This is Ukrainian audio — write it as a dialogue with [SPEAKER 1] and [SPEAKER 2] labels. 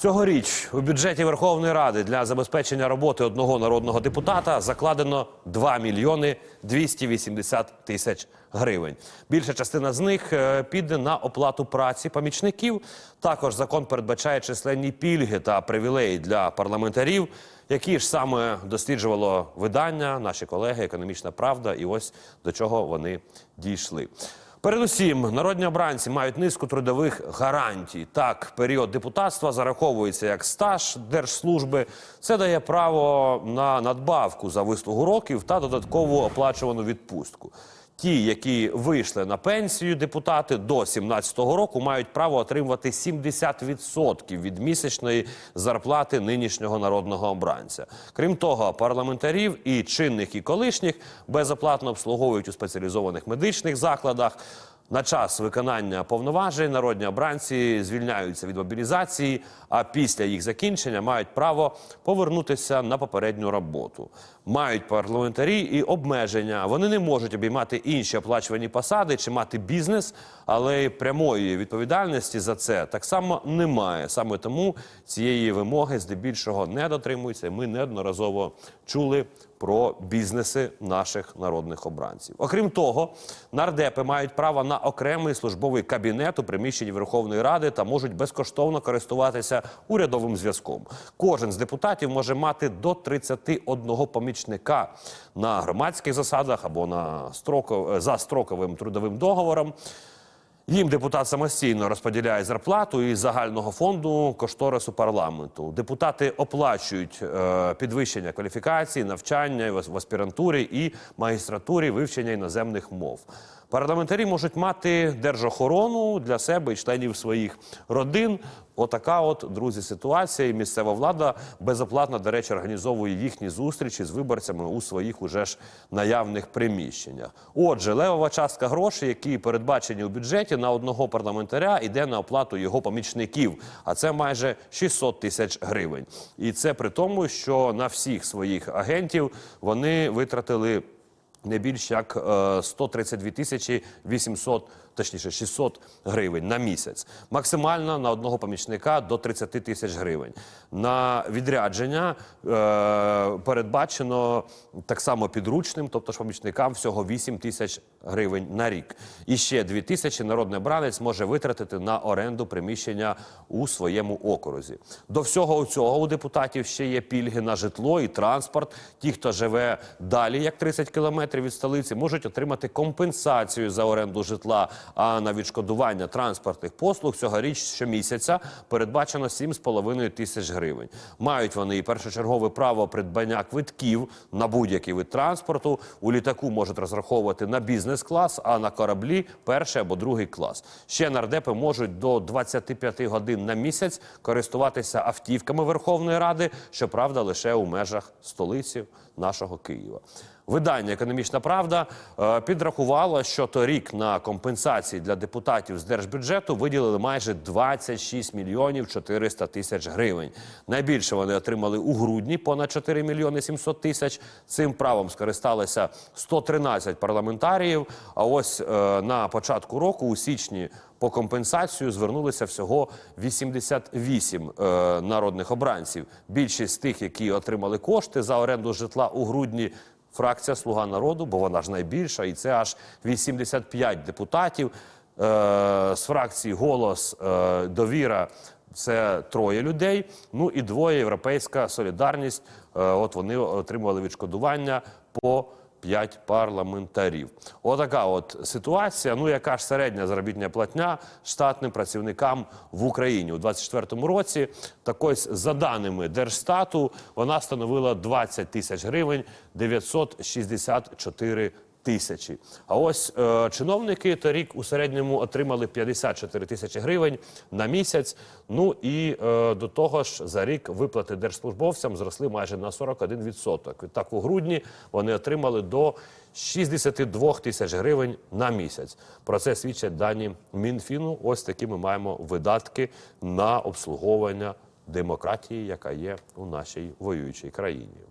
[SPEAKER 1] Цьогоріч у бюджеті Верховної Ради для забезпечення роботи одного народного депутата закладено 2 мільйони 280 тисяч гривень. Більша частина з них е, піде на оплату праці помічників. Також закон передбачає численні пільги та привілеї для парламентарів, які ж саме досліджувало видання, наші колеги, економічна правда, і ось до чого вони дійшли. Передусім, народні обранці мають низку трудових гарантій. Так, період депутатства зараховується як стаж держслужби. Це дає право на надбавку за вислугу років та додаткову оплачувану відпустку. Ті, які вийшли на пенсію депутати до 17-го року, мають право отримувати 70% від місячної зарплати нинішнього народного обранця. Крім того, парламентарів і чинних і колишніх безоплатно обслуговують у спеціалізованих медичних закладах. На час виконання повноважень народні обранці звільняються від мобілізації, а після їх закінчення мають право повернутися на попередню роботу. Мають парламентарі і обмеження. Вони не можуть обіймати інші оплачувані посади чи мати бізнес, але прямої відповідальності за це так само немає. Саме тому цієї вимоги здебільшого не дотримуються. Ми неодноразово чули про бізнеси наших народних обранців. Окрім того, нардепи мають право на окремий службовий кабінет у приміщенні Верховної Ради та можуть безкоштовно користуватися урядовим зв'язком. Кожен з депутатів може мати до 31 помічника на громадських засадах або на строков... за строковим трудовим договором. Їм депутат самостійно розподіляє зарплату із загального фонду кошторису парламенту. Депутати оплачують е, підвищення кваліфікації, навчання в аспірантурі і магістратурі вивчення іноземних мов. Парламентарі можуть мати держохорону для себе і членів своїх родин. Отака, от друзі, ситуація. І місцева влада безоплатно, до речі, організовує їхні зустрічі з виборцями у своїх уже ж наявних приміщеннях. Отже, левова частка грошей, які передбачені у бюджеті на одного парламентаря, йде на оплату його помічників. А це майже 600 тисяч гривень. І це при тому, що на всіх своїх агентів вони витратили не більш як е, 132 тисячі 800, точніше 600 гривень на місяць. Максимально на одного помічника до 30 тисяч гривень. На відрядження е, передбачено так само підручним, тобто ж помічникам всього 8 тисяч гривень на рік. І ще 2 тисячі народний обранець може витратити на оренду приміщення у своєму окрузі. До всього цього у депутатів ще є пільги на житло і транспорт. Ті, хто живе далі, як 30 кілометрів від столиці, можуть отримати компенсацію за оренду житла. А на відшкодування транспортних послуг цьогоріч щомісяця передбачено 7,5 тисяч гривень. Мають вони і першочергове право придбання квитків на будь-який вид транспорту. У літаку можуть розраховувати на бізнес-клас, а на кораблі перший або другий клас. Ще нардепи можуть до 25 годин на місяць користуватися автівками Верховної Ради, щоправда, лише у межах столиці нашого Києва. Видання Економічна Правда е, підрахувало, що торік на компенсації для депутатів з держбюджету виділили майже 26 мільйонів 400 тисяч гривень. Найбільше вони отримали у грудні понад 4 мільйони 700 тисяч. Цим правом скористалися 113 парламентаріїв. А ось е, на початку року, у січні, по компенсацію звернулися всього 88 е, народних обранців. Більшість тих, які отримали кошти за оренду житла у грудні. Фракція Слуга народу, бо вона ж найбільша, і це аж 85 депутатів. Е, з фракції Голос е, Довіра це троє людей. Ну і двоє Європейська солідарність. Е, от вони отримували відшкодування по 5 парламентарів. Отака от ситуація. Ну яка ж середня заробітня платня штатним працівникам в Україні у 24-му році. Так ось за даними Держстату вона становила 20 тисяч гривень 964 тисячі. А ось е, чиновники торік у середньому отримали 54 тисячі гривень на місяць. Ну і е, до того ж за рік виплати держслужбовцям зросли майже на 41%. Відтак у грудні вони отримали до 62 тисяч гривень на місяць. Про це свідчать дані Мінфіну. Ось такі ми маємо видатки на обслуговування демократії, яка є у нашій воюючій країні.